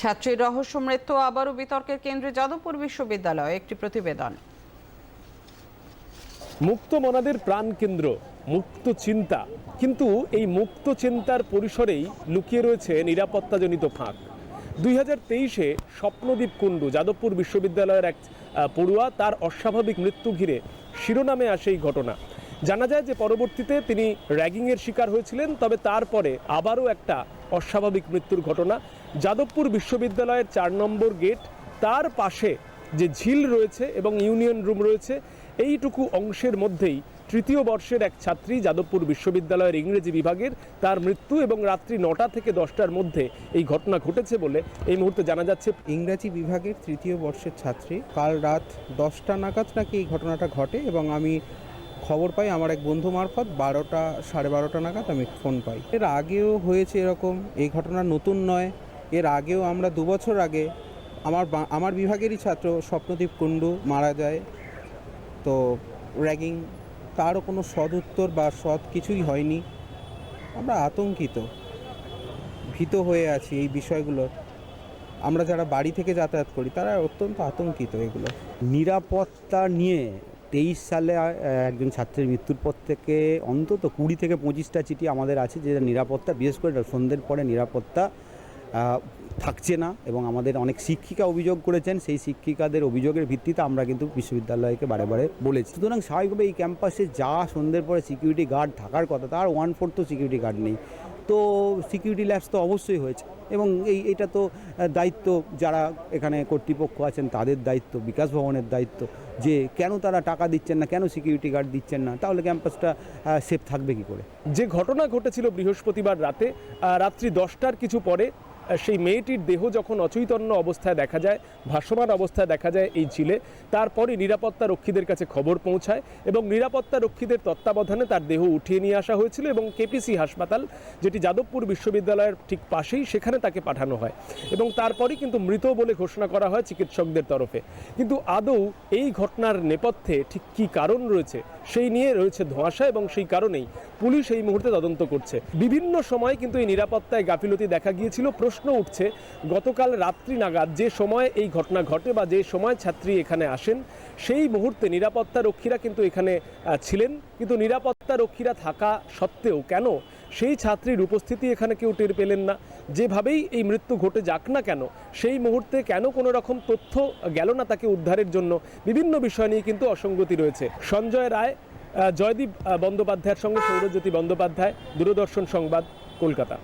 ছাত্রীর রহস্য মৃত্যু, আবারও বিতর্কের কেন্দ্রে যাদবপুর বিশ্ববিদ্যালয়, একটি প্রতিবেদন। মুক্ত মনাদের প্রাণকেন্দ্র মুক্ত চিন্তা। কিন্তু এই মুক্ত চিন্তার পরিসরেই লুকিয়ে রয়েছে নিরাপত্তাজনিত ফাঁক। দুই হাজার তেইশে স্বপ্নদীপ কুণ্ডু, যাদবপুর বিশ্ববিদ্যালয়ের এক পড়ুয়া, তার অস্বাভাবিক মৃত্যু ঘিরে শিরোনামে আসে এই ঘটনা। জানা যায় যে পরবর্তীতে তিনি র্যাগিংয়ের শিকার হয়েছিলেন, তবে তারপরে আবারও একটা অস্বাভাবিক মৃত্যুর ঘটনা। যাদবপুর বিশ্ববিদ্যালয়ের চার নম্বর গেট, তার পাশে যে ঝিল রয়েছে এবং ইউনিয়ন রুম রয়েছে, এইটুকু অংশের মধ্যেই তৃতীয় বর্ষের এক ছাত্রী যাদবপুর বিশ্ববিদ্যালয়ের ইংরেজি বিভাগের, তার মৃত্যু এবং রাত্রি নটা থেকে দশটার মধ্যে এই ঘটনা ঘটেছে বলে এই মুহূর্তে জানা যাচ্ছে। ইংরেজি বিভাগের তৃতীয় বর্ষের ছাত্রী, কাল রাত দশটা নাগাদ নাকি এই ঘটনাটা ঘটে এবং আমি খবর পাই আমার এক বন্ধু মারফত বারোটা, সাড়ে বারোটা নাগাদ আমি ফোন পাই। এর আগেও হয়েছে এরকম, এই ঘটনা নতুন নয়। এর আগেও আমরা দু বছর আগে আমার আমার বিভাগেরই ছাত্র স্বপ্নদীপ কুণ্ডু মারা যায়। তো র্যাগিং, তারও কোনো সদ উত্তর বা সৎ কিছুই হয়নি। আমরা আতঙ্কিত, ভীত হয়ে আছি এই বিষয়গুলো। আমরা যারা বাড়ি থেকে যাতায়াত করি, তারা অত্যন্ত আতঙ্কিত এগুলো। নিরাপত্তা নিয়ে তেইশ সালে একজন ছাত্রের মৃত্যুর পর থেকে অন্তত কুড়ি থেকে পঁচিশটা চিঠি আমাদের আছে যে নিরাপত্তা, বিশেষ করে সন্ধ্যের পরে নিরাপত্তা থাকছে না এবং আমাদের অনেক শিক্ষিকা অভিযোগ করেছেন। সেই শিক্ষিকাদের অভিযোগের ভিত্তিতে আমরা কিন্তু বিশ্ববিদ্যালয়কে বারে বারে বলেছি। সুতরাং স্বাভাবিকভাবে এই ক্যাম্পাসে যা সন্ধ্যের পরে সিকিউরিটি গার্ড থাকার কথা, তার ওয়ান ফোর্থ সিকিউরিটি গার্ড নেই। তো সিকিউরিটি ল্যাবস তো অবশ্যই হয়েছে। এবং এই এটা তো দায়িত্ব যারা এখানে কর্তৃপক্ষ আছেন তাদের দায়িত্ব, বিকাশ ভবনের দায়িত্ব যে কেন তারা টাকা দিচ্ছেন না, কেন সিকিউরিটি গার্ড দিচ্ছেন না, তাহলে ক্যাম্পাসটা সেফ থাকবে কি করে? যে ঘটনা ঘটেছিল বৃহস্পতিবার রাতে রাত্রি দশটার কিছু পরে সেই মেয়েটির দেহ যখন অচৈতন্য অবস্থায় দেখা যায়, ভাসমান অবস্থায় দেখা যায় এই ঝিলে, তারপরে নিরাপত্তা রক্ষীদের কাছে খবর পৌঁছায় এবং নিরাপত্তা রক্ষীদের তত্ত্বাবধানে তার দেহ উঠিয়ে নিয়ে আসা হয়েছিল এবং কেপিসি হাসপাতাল, যেটি যাদবপুর বিশ্ববিদ্যালয়ের ঠিক পাশেই সেখানে তাকে পাঠানো হয় এবং তারপরেই কিন্তু মৃত বলে ঘোষণা করা হয় চিকিৎসকদের তরফে। কিন্তু আদৌ এই ঘটনার নেপথ্যে ঠিক কী কারণ রয়েছে সেই নিয়ে রয়েছে ধোঁয়াশা এবং সেই কারণেই পুলিশ এই মুহূর্তে তদন্ত করছে। বিভিন্ন সময় কিন্তু এই নিরাপত্তায় গাফিলতি দেখা গিয়েছিল। প্রশ্ন উঠছে, গতকাল রাত্রি নাগাদ যে সময় এই ঘটনা ঘটে বা যে সময় ছাত্রী এখানে আসেন, সেই মুহূর্তে নিরাপত্তা রক্ষীরা কিন্তু এখানে ছিলেন। কিন্তু নিরাপত্তা রক্ষীরা থাকা সত্ত্বেও কেন সেই ছাত্রীর উপস্থিতি এখানে কেউ টের পেলেন না। যেভাবেই এই মৃত্যু ঘটে যাক না কেন, সেই মুহূর্তে কেন কোনো রকম তথ্য গেল না তাকে উদ্ধারের জন্য, বিভিন্ন বিষয় নিয়ে কিন্তু অসঙ্গতি রয়েছে। সঞ্জয় রায় জয়দীপ বন্দ্যোপাধ্যায়ের সঙ্গে সৌরজ্যোতি বন্দ্যোপাধ্যায়, দূরদর্শন সংবাদ, কলকাতা।